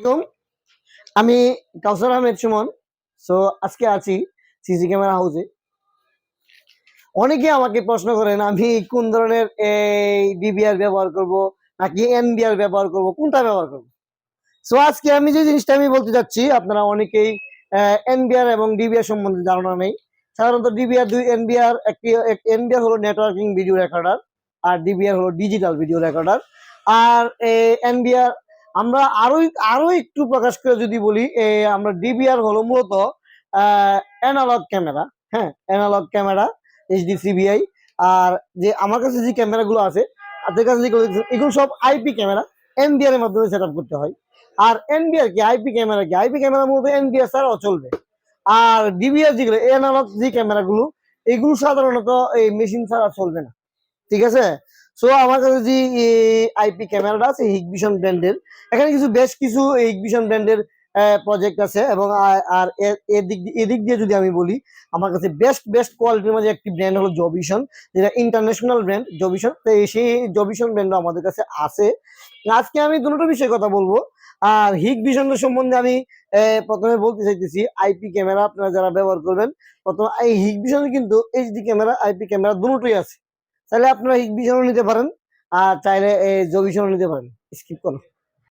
আলাইকুম। আমি কাউসার আহমেদ সুমন। সো আজকে আছি সিসি ক্যামেরা হাউসে। অনেকে আমাকে প্রশ্ন করেন, আমি কোন ধরনের এই ডিবিআর ব্যবহার করব নাকি এনবিআর ব্যবহার করব? কোনটা ব্যবহার করব? সো আজকে আমি যে জিনিসটা আমি বলতে যাচ্ছি, আপনারা অনেকেই এনবিআর এবং ডিবিআর সম্বন্ধে ধারণা নেই। সাধারণত ডিবিআর দুই এনবিআর একটি এনবিআর হলো নেটওয়ার্কিং ভিডিও রেকর্ডার আর ডিবিআর হলো ডিজিটাল ভিডিও রেকর্ডার আর এনবিআর আমরা আরও আরও একটু প্রকাশ করে যদি বলি আমরা ডিবিআর হলো মূলত অ্যানালগ ক্যামেরা হ্যাঁ অ্যানালগ ক্যামেরা এইচডি সিবিআই আর যে আমার কাছে যে ক্যামেরাগুলো আছে আপনাদের কাছে যেগুলো এগুলো সব আইপি ক্যামেরা এনবিআর এর মাধ্যমে সেট করতে হয়। আর এনবিআর কি? আইপি ক্যামেরা কি? আইপি ক্যামেরা মূলত এনবিআর ছাড়াও চলবে। আর ডিবিআর যেগুলো অ্যানালগ যে ক্যামেরাগুলো এগুলো সাধারণত এই মেশিন ছাড়া চলবে না। ঠিক আছে? সো আমার কাছে যে আইপি ক্যামেরাটা আছে হিগভিশন ব্র্যান্ডের এখানে কিছু বেশ কিছু হিগভিশন ব্র্যান্ডের প্রজেক্ট আছে এবং আর এদিক এদিক দিয়ে যদি আমি বলি, আমার কাছে বেস্ট বেস্ট কোয়ালিটির মধ্যে একটি ব্র্যান্ড হলো জবিশন যেটা ইন্টারন্যাশনাল ব্র্যান্ড জবিশন তো সেই জবিশন ব্র্যান্ডও আমাদের কাছে আছে। আজকে আমি দুটো বিষয়ে কথা বলব। আর হিগ ভিশনের সম্বন্ধে আমি প্রথমে বলতে চাইতেছি আইপি ক্যামেরা আপনারা যারা ব্যবহার করবেন, প্রথমে এই হিগ ভিশনে কিন্তু এইচডি ক্যামেরা আইপি ক্যামেরা দুটোই আছে। তাহলে আপনারা হিগ ভিশনও নিতে পারেন আর চাইলে এই জবিশনও নিতে পারেন। স্কিপ করো।